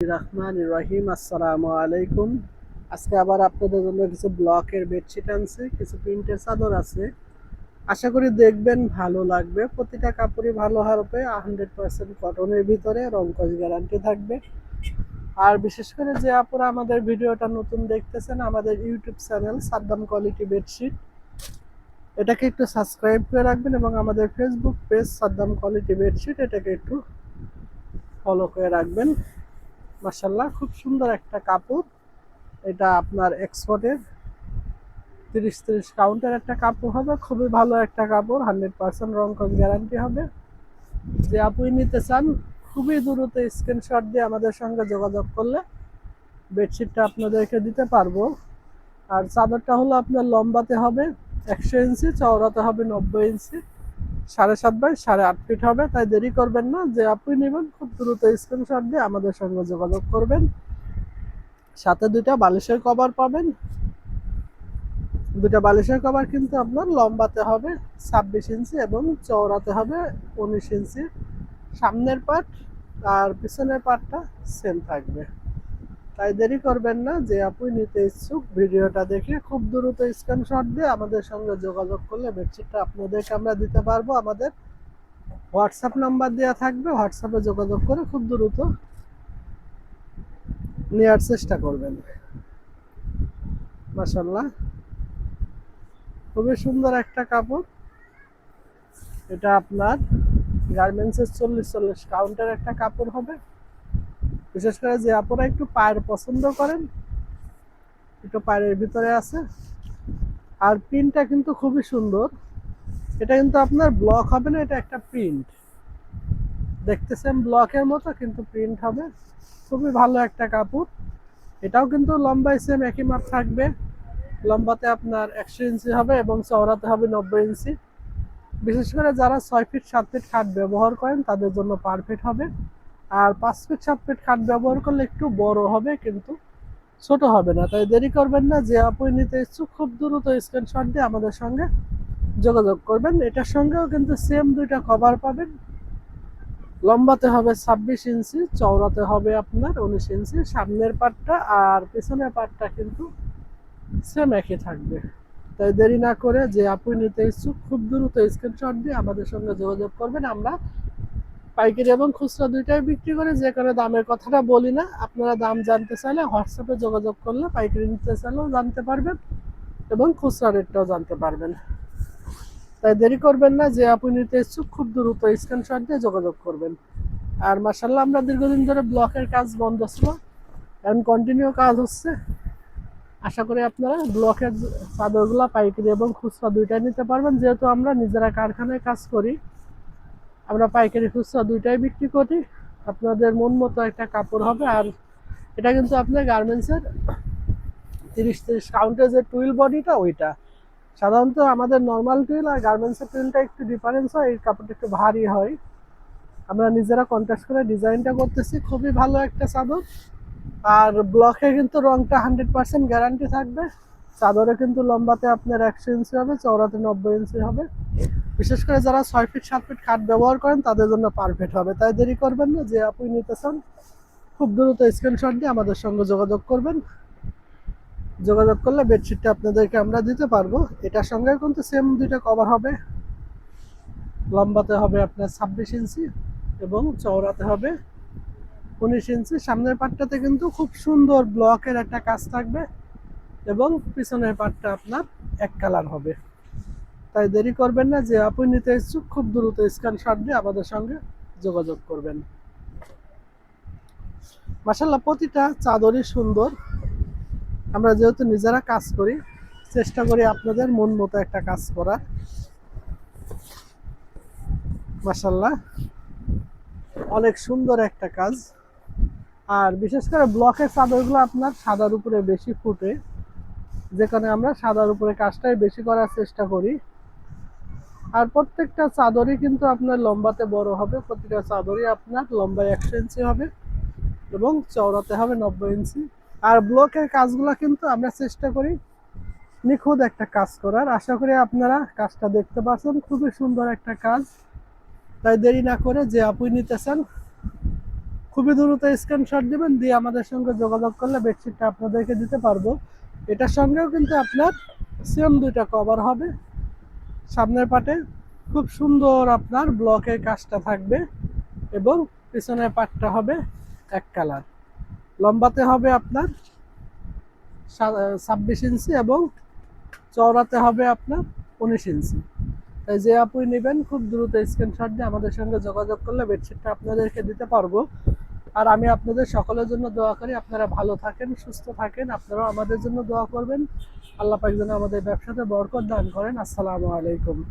রহমান রহিম, আসসালামু আলাইকুম। আজকে আবার আপনাদের জন্য কিছু ব্লকের বেডশিট আনছে, কিছু প্রিন্টের চাদর আছে। আশা করি দেখবেন ভালো লাগবে। প্রতিটা কাপড়ই ভালো হবে, হান্ড্রেড পার্সেন্ট কটনের ভিতরে রংকশ গ্যারান্টি থাকবে। আর বিশেষ করে যে আপুরা আমাদের ভিডিওটা নতুন দেখতেছেন, আমাদের YouTube channel Saddam quality bedsheet, এটাকে একটু সাবস্ক্রাইব করে রাখবেন এবং আমাদের Facebook page Saddam quality bedsheet, এটাকে একটু ফলো করে রাখবেন। মাসাল্লাহ খুব সুন্দর একটা কাপড়। এটা আপনার এক্সপোর্টের। তিরিশ তিরিশ কাউন্টার একটা কাপড় হবে, খুবই ভালো একটা কাপড়, হান্ড্রেড পার্সেন্ট রং কস গ্যারান্টি হবে। যে আপুই নিতে চান, খুবই দ্রুত স্ক্রিনশট দিয়ে আমাদের সঙ্গে যোগাযোগ করলে বেডশিটটা আপনাদেরকে দিতে পারব। আর চাদরটা হলো আপনার লম্বাতে হবে একশো ইঞ্চি, চওড়াতে হবে নব্বই ইঞ্চি। সাড়ে সাত বাই সাড়ে আট ফিট হবে। তাই দেরি করবেন না যে আপনি নেবেন, খুব দ্রুত স্ক্রিনশট দিয়ে আমাদের সঙ্গে যোগাযোগ করবেন। সাথে দুইটা বালিশের কভার পাবেন। দুটা বালিশের কভার কিন্তু আপনার লম্বাতে হবে, ছাব্বিশ ইঞ্চি এবং চওড়াতে হবে উনিশ ইঞ্চি। সামনের পার্ট আর পিছনের পার্টটা সেম থাকবে। তাই দেরি করবেন না, যে আপনি নিতে ইচ্ছুক, ভিডিওটা দেখে খুব দ্রুত স্ক্রিনশট দিয়ে আমাদের সঙ্গে যোগাযোগ করলে বেডশিটটা আপনাদেরকে আমরা দিতে পারব। আমাদের হোয়াটসঅ্যাপ নাম্বার দেওয়া থাকবে হোয়াটসঅ্যাপে যোগাযোগ করে খুব দ্রুত নেওয়ার চেষ্টা করবেন। মাসাল্লাহ খুবই সুন্দর একটা কাপড়। এটা আপনার গার্মেন্টসের চল্লিশ চল্লিশ কাউন্টার একটা কাপড় হবে। বিশেষ করে যে আপনারা একটু পায়ের পছন্দ করেন, একটু পায়ের ভিতরে আছে। আর প্রিন্টটা কিন্তু খুবই সুন্দর। এটা কিন্তু আপনার ব্লক হবে না, এটা একটা প্রিন্ট। দেখতেছেন ব্লকের মতো, কিন্তু প্রিন্ট হবে। খুবই ভালো একটা কাপড়। এটাও কিন্তু লম্বায় সেম একই মাপ থাকবে। লম্বাতে আপনার একশো ইঞ্চি হবে এবং চওড়াতে হবে নব্বই ইঞ্চি। বিশেষ করে যারা ছয় ফিট সাত ফিট খাট ব্যবহার করেন, তাদের জন্য পারফেক্ট হবে। আর পাঁচ ফিট সাত ফিট খাট ব্যবহার করলে একটু বড় হবে, কিন্তু ছোট হবে না। তাই দেরি করবেন না, যে আপনি নিতে ইচ্ছুক খুব দ্রুত স্ক্রিনশট দিয়ে আমাদের সঙ্গে যোগাযোগ করবেন। এটার সঙ্গেও কিন্তু সেম দুইটা কভার পাবেন। লম্বাতে হবে ছাব্বিশ ইঞ্চি, চওড়াতে হবে আপনার উনিশ ইঞ্চি, সামনের পাটটা আর পিছনের পাটটা কিন্তু সেম একই থাকবে। তাই দেরি না করে যে আপনি নিতে ইচ্ছুক খুব দ্রুত স্ক্রিনশট দিয়ে আমাদের সঙ্গে যোগাযোগ করবেন। আমরা পাইকারি এবং খুচরা দুইটাই বিক্রি করে, যে কারণে দামের কথাটা বলি না। আপনারা দাম জানতে চাইলে হোয়াটসঅ্যাপে যোগাযোগ করলে পাইকারি নিতে চাইলেও জানতে পারবেন এবং খুচরা রেটটাও জানতে পারবেন। তাই দেরি করবেন না, যে আপনি নিতে ইচ্ছুক খুব দ্রুত স্ক্রিনশট দিয়ে যোগাযোগ করবেন। আর মাসাল্লাহ আমরা দীর্ঘদিন ধরে ব্লকের কাজ বন্ধ ছিল, এখন কন্টিনিউ কাজ হচ্ছে। আশা করি আপনারা ব্লকের চাদরগুলো পাইকারি এবং খুচরা দুইটাই নিতে পারবেন। যেহেতু আমরা নিজেরা কারখানায় কাজ করি আমরা পাইকারি খুচরা দুইটাই বিক্রি করি। আপনাদের মন মতো একটা কাপড় হবে আর এটা কিন্তু আপনার গার্মেন্টসের তিরিশ তিরিশ কাউন্টের যে টুইল বডিটা ওইটা। সাধারণত আমাদের নর্মাল টুইল আর গার্মেন্টসের টুইলটা একটু ডিফারেন্স হয়, এই কাপড়টা একটু ভারী হয়। আমরা নিজেরা কন্ট্যাক্ট করে ডিজাইনটা করতেছি, খুবই ভালো একটা চাদর। আর ব্লকে কিন্তু রংটা হান্ড্রেড পার্সেন্ট গ্যারান্টি থাকবে। চাদরে কিন্তু লম্বাতে আপনার একশো ইঞ্চি হবে, চওড়াতে নব্বই ইঞ্চি হবে। বিশেষ করে যারা ছয় ফিট সাত ফিট খাট ব্যবহার করেন, তাদের জন্য পারফেক্ট হবে। তাই দেরি করবেন না, যে আপনি নিতে চান, খুব দ্রুত স্ক্রিনশট দিয়ে আমাদের সঙ্গে যোগাযোগ করবেন। যোগাযোগ করলে বেডশিটটা আপনাদেরকে আমরা দিতে পারব। এটার সঙ্গে কিন্তু সেম দুইটা কভার হবে। লম্বাতে হবে আপনার ছাব্বিশ ইঞ্চি এবং চওড়াতে হবে উনিশ ইঞ্চি। সামনের পাটটাতে কিন্তু খুব সুন্দর ব্লকের একটা কাজ থাকবে এবং পিছনের পাটটা আপনার এক কালার হবে। তাই দেরি করবেন না যে আপনি নিতে ইচ্ছুক খুব দ্রুত স্ক্যান স্ক্রিনশট দিয়ে আমাদের সঙ্গে যোগাযোগ করবেন। মাসাল্লাহ প্রতিটা চাদরই সুন্দর। আমরা যেহেতু নিজেরা কাজ করি, চেষ্টা করি আপনাদের মন মতো একটা কাজ করার। মাসাল্লাহ অনেক সুন্দর একটা কাজ। আর বিশেষ করে ব্লকের চাদরগুলো আপনার সাদার উপরে বেশি ফুটে। যেখানে আমরা সাদার উপরে কাজটাই বেশি করার চেষ্টা করি। আর প্রত্যেকটা চাদরই কিন্তু আপনার লম্বাতে বড় হবে। প্রতিটা চাদরই আপনার লম্বায় একশো ইঞ্চি হবে এবং চওড়াতে হবে নব্বই ইঞ্চি। আর ব্লকের কাজগুলো কিন্তু আমরা চেষ্টা করি নিখুঁত একটা কাজ করার। আশা করি আপনারা কাজটা দেখতে পাচ্ছেন খুবই সুন্দর একটা কাজ। তাই দেরি না করে যে আপনি নিতে চান খুবই দ্রুত স্ক্রিনশট দেবেন, দিয়ে আমাদের সঙ্গে যোগাযোগ করলে বেডশিটটা আপনাদেরকে দিতে পারব। এটার সঙ্গেও কিন্তু আপনার সেম দুইটা কভার হবে। সামনের পাটে খুব সুন্দর আপনার ব্লকের কাজটা থাকবে এবং পিছনের পাটটা হবে এক কালার। লম্বাতে হবে আপনার ছাব্বিশ ইঞ্চি এবং চওড়াতে হবে আপনার উনিশ ইঞ্চি। তাই যে আপুই নেবেন, খুব দ্রুত স্ক্রিনশট দিয়ে আমাদের সঙ্গে যোগাযোগ করলে বেডশিটটা আপনাদেরকে দিতে পারব। আর আমি আপনাদের সকলের জন্য দোয়া করি। আপনারা ভালো থাকেন, সুস্থ থাকেন। আপনারাও আমাদের জন্য দোয়া করবেন। আল্লাহ পাক যেন আমাদের ব্যবসাতে বরকত দান করেন। আসসালামু আলাইকুম।